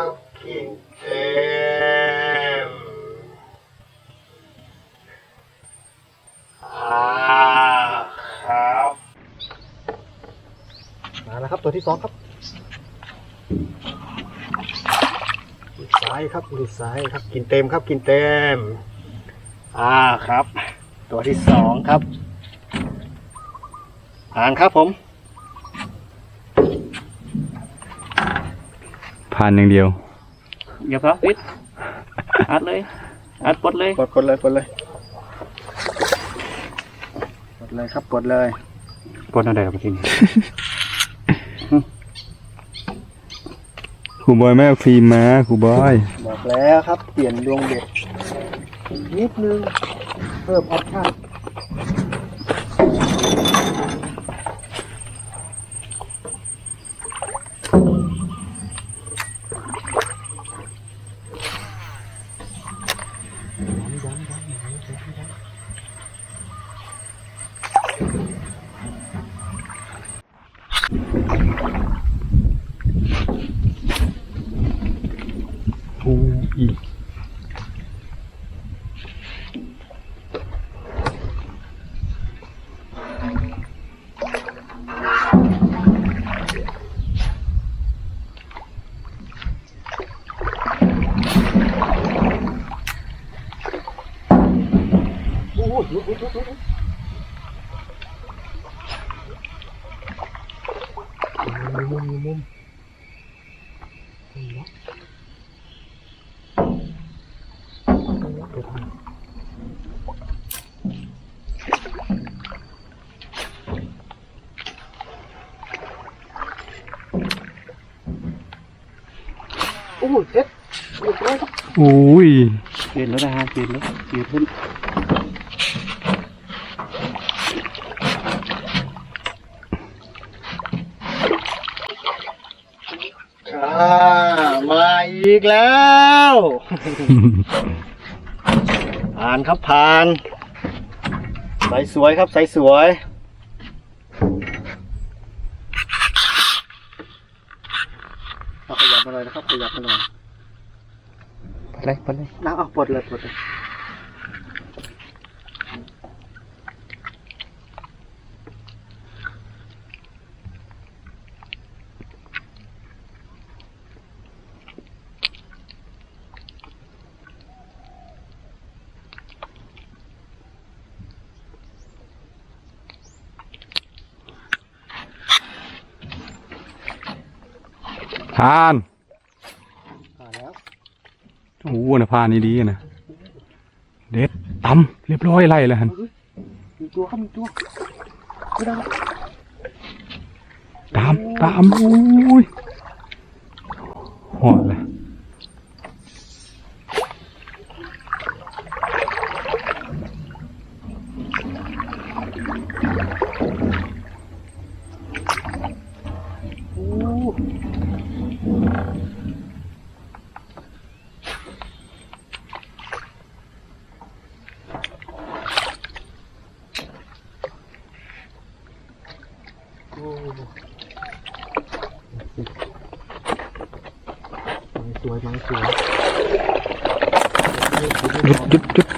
ับกินเต็มอ่าครับมาแล้วครับตัวที่สองครับดูซ้ายครับดูซ้ายครับ กินเต็มครับ กินเต็ม อ่าครับ ตัวที่สองครับอ่านครับผม ผ่านอย่างเดียว อย่าพักปิดอัดเลย อัดปลดเลย กดกดเลยกดเลยกดเลยครับกดเลยปลดอะไรกับทีนี้ครูบอยแม่เอาฟิล์มมาครูบอย บอกแล้วครับ เปลี่ยนดวงเด็กนิดนึง เพิ่มออปชั่น อ้ยลุกลุกลุกลุกมุมมุมมุมมุมไปทางโอ้ยเซ็ตเรียบร้อยครับ โอ้ย เปลี่ยนแล้วนะฮะเปลี่ยนแล้วเปลี่ยนขึ้น อ่ามาอีกแล้ว ผ่านครับผ่านใสสวยครับใสสวย เอาขยับมาหน่อยนะครับขยับมาหน่อยปลดเลยปลดเลย น้ำเอาปลดเลยปลดเลย ผ่านผ่านแล้วโอ้โหนะผ่านนี่ดีนะเด็ดตำเรียบร้อยไล่แล้วฮันมีตัวครับมีตัวไม่ได้แล้วตามตามโอ้ยหอดเลย โอ้โอ้ไม้สวยไม้สวย หยุดหยุดหยุด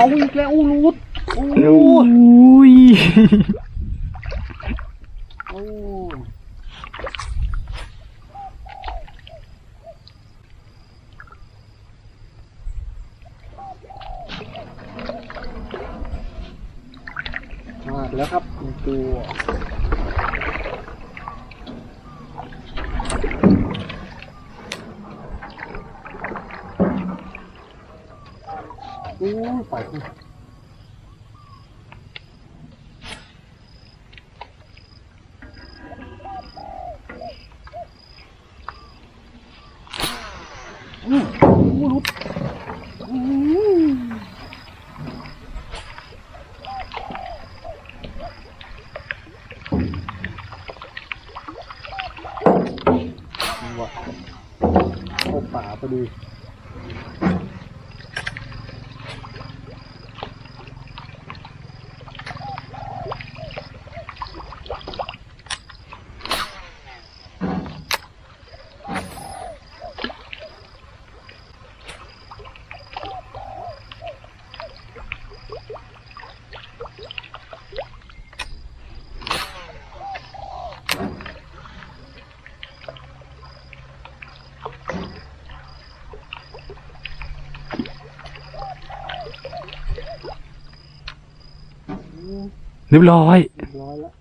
เอาอีกแล้วอู้รูดโอ้โอ้ยโอ้มากแล้วครับมีตัว โอ้ไปวะเข้าป่าพอดี เรียบร้อย เรียบร้อยแล้ว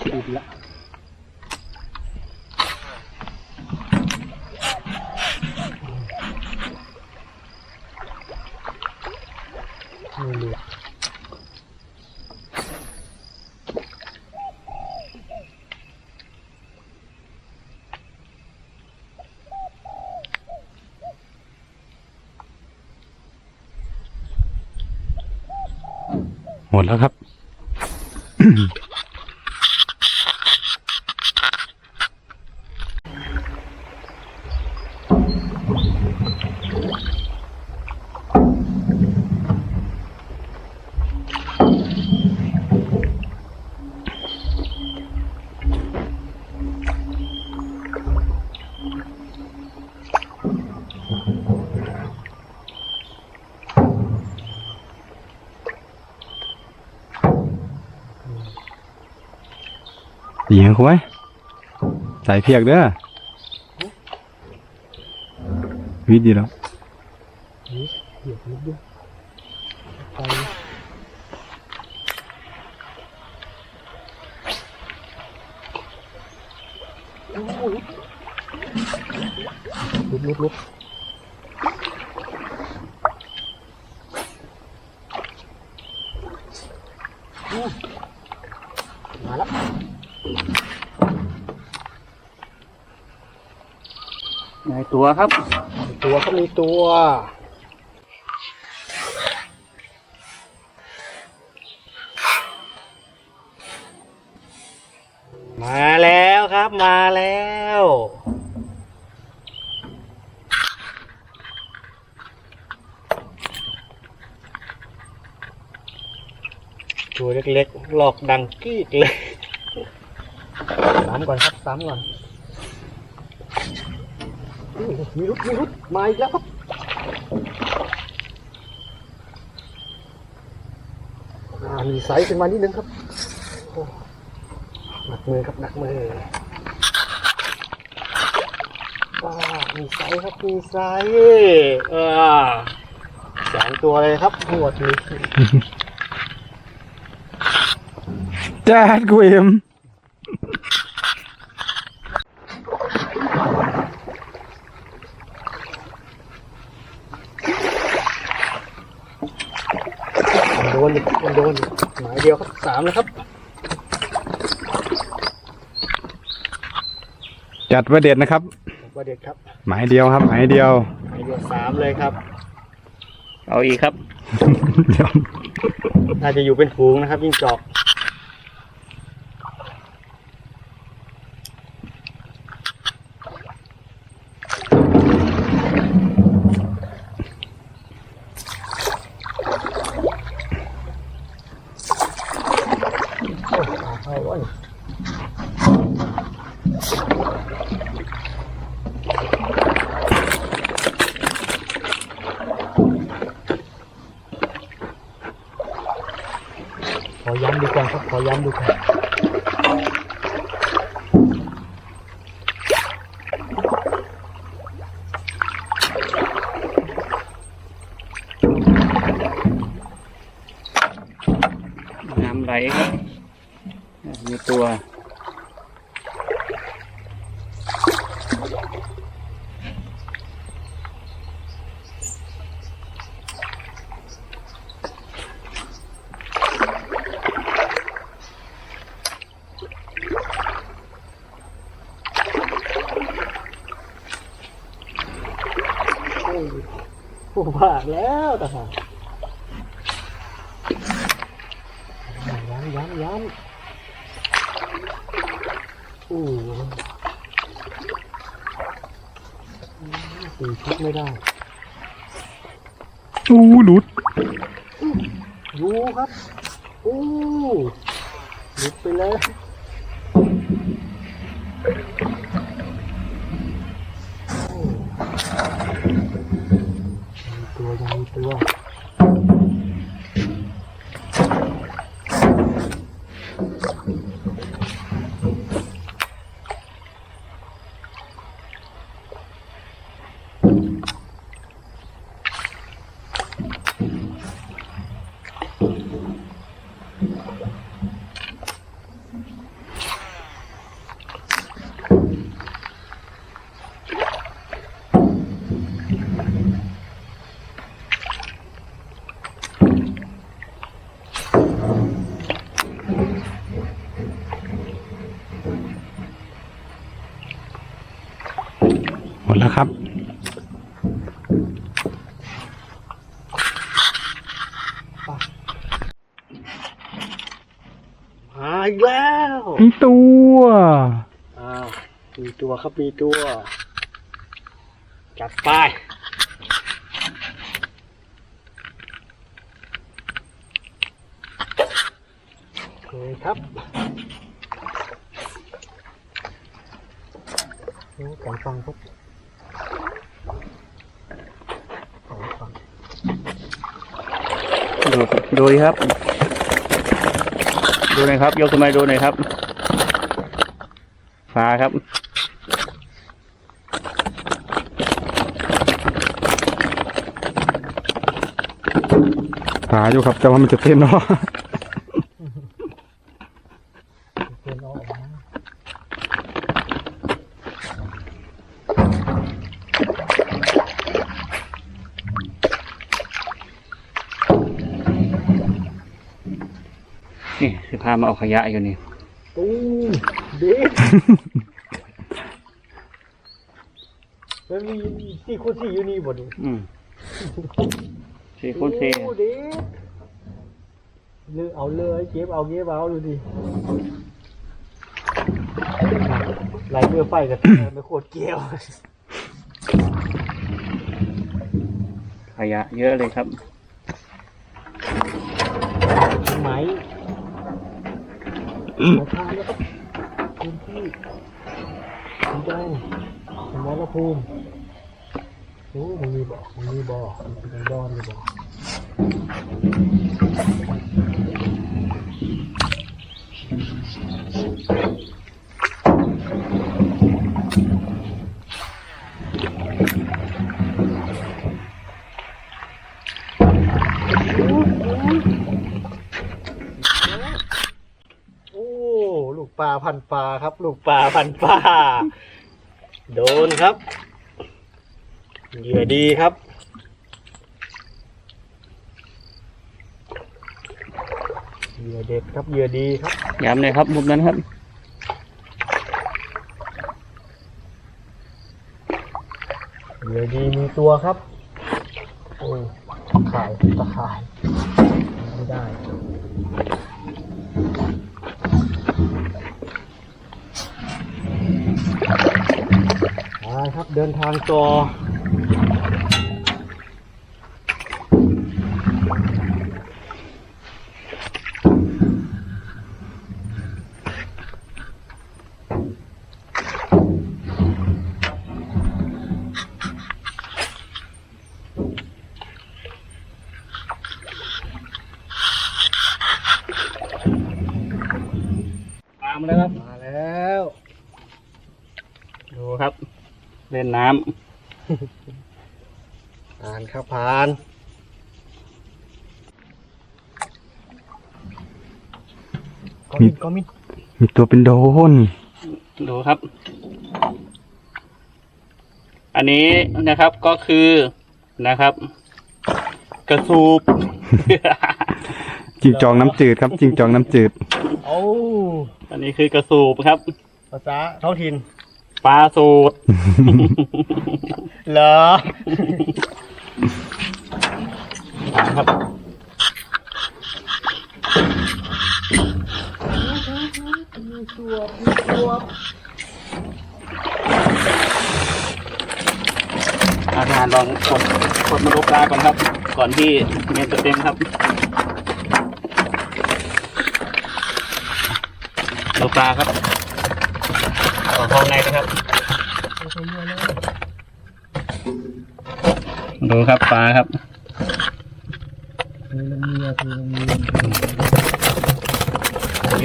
ติดละไม่หลุด หมดแล้วครับ ยิงเขาไว้ใส่เพียกเด้อวิดีแล้วนี่เหยียบนิดเดียวไปโอ้โหลุดลุดลุดอู้มาแล้ว ในตัวครับ ตัวเขามีตัว มาแล้วครับมาแล้วตัวเล็กๆ หลอกดังกี้เลยสามก่อนครับสามก่อน มีรุดมีรุดมาอีกแล้วครับมีไซส์ขึ้นมานิดนึงครับหนักมือครับหนักมือว้ามีไซส์ครับมีไซส์เออสองตัวเลยครับหวดนี้แจ๊ดกูเอ็ม โดนอีกมันโดนอีกหมายเดียวครับสามแล้วครับ จัดประเด็ดนะครับประเด็ดครับ หมายเดียวครับ หมายเดียว หมายเดียวสามเลยครับ เอาอีกครับเดี๋ยวน่าจะอยู่เป็นฝูงนะครับยิ่งจอก โอ้ยขาเข้าเว้ยขอย้ำดูก่อนครับ ขอย้ำดูก่อนน้ำไหลครับมีตัว โอ้ย ผมว่าแล้วทหารย้ำย้ำย้ำอ้โหตีชุดไม่ได้อู้หลุดยูครับอู้หลุดไปแล้ว มดแล้วครับ มาอีกแล้วมีตัวอ้าวมีตัวครับมีตัว จัดไปโอเคครับโอ้ไก่ฟังครับไก่ฟัง ดูดูดิครับ ดูหน่อยครับ ยกขึ้นมาดูหน่อยครับฟ้าครับหาอยู่ครับ แต่ว่ามันจะเต้นเนาะ เป็นเอาออกมา นี่สิพามาเอาขยะอยู่นี่ตู้เด็กแล้วมีสี่คูณสี่อยู่นี่บ่ดิอืมสี่คูณสี่โอ้เด็กเลือกเอาเลยเก็บเอาเก็บเอาดูดิลายเรือไฟกับไม่โคตรเกี่ยวขยะเยอะเลยครับใช่ไหม ราคาแล้วครับพื้นที่สีแดงสมรภูมิโอ้มันมีบ่อมันมีบ่อมันเป็นดอนเลยบ่อ ลูก ปลาพันปลาครับ ลูกปลาพันปลาโดนครับเหยื่อดีครับ เหยื่อเด็ดครับเหยื่อดีครับย้ำเลยครับมุมนั้นครับ เหยื่อดีมีตัวครับ โอ้ขายตะขาย ไม่ได้ ไปครับ เดินทางต่อตามแล้วครับ มาแล้ว ดูครับ เล่นน้ำผ่านครับผ่าน ก็มิดก็มิดมีตัวเป็นโดนดูครับ อันนี้นะครับก็คือนะครับ กระสูบ จิงจองน้ำจืดครับ จิงจองน้ำจืด โอ้อันนี้คือกระสูบครับ ภาษาท้องถิ่น ปลาสูตร เหรอครับอาหารลองกดกดมาดูปลาก่อนครับ ก่อนที่เมนจะเต็มครับดูปลาครับ ขอห้องในนะครับดูครับปลาครับ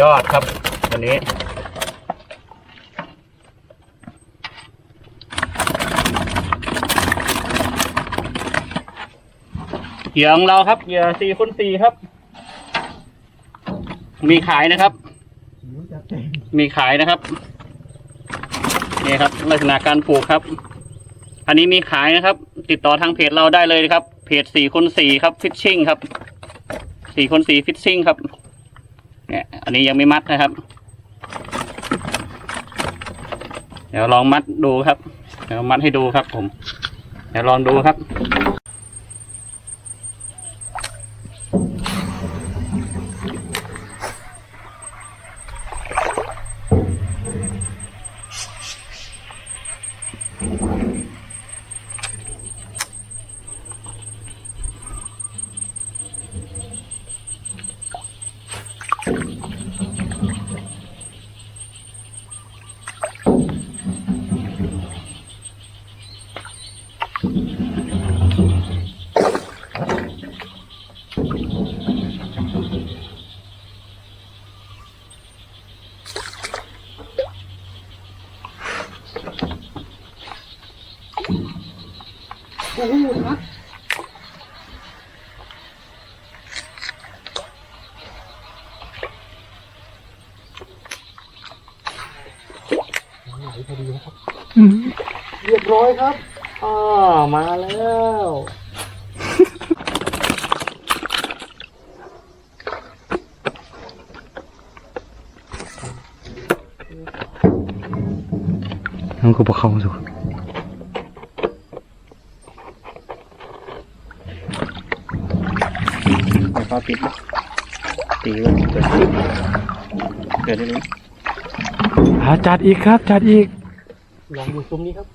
ยอดครับวันนี้เหยื่อของเราครับเหยื่อสี่คูณสี่ครับ มีขายนะครับ มีขายนะครับ นี่ครับ ลักษณะการปลูกครับ อันนี้มีขายนะครับ ติดต่อทางเพจเราได้เลยครับ เพจสี่คนสี่ครับฟิชชิ่งครับสี่คนสี่ฟิชชิ่งครับเนี่ยอันนี้ยังไม่มัดนะครับ เดี๋ยวลองมัดดูครับ เดี๋ยวมัดให้ดูครับผม เดี๋ยวลองดูครับ พอดีนะครับเรียบร้อยครับอ่ามาแล้วมันก็บ่เข้าสุแล้วก็ปิดตีไว้เกิดเกิดได้เลย อาจัดอีกครับ จัดอีก ลองดูซุ้มนี้ครับ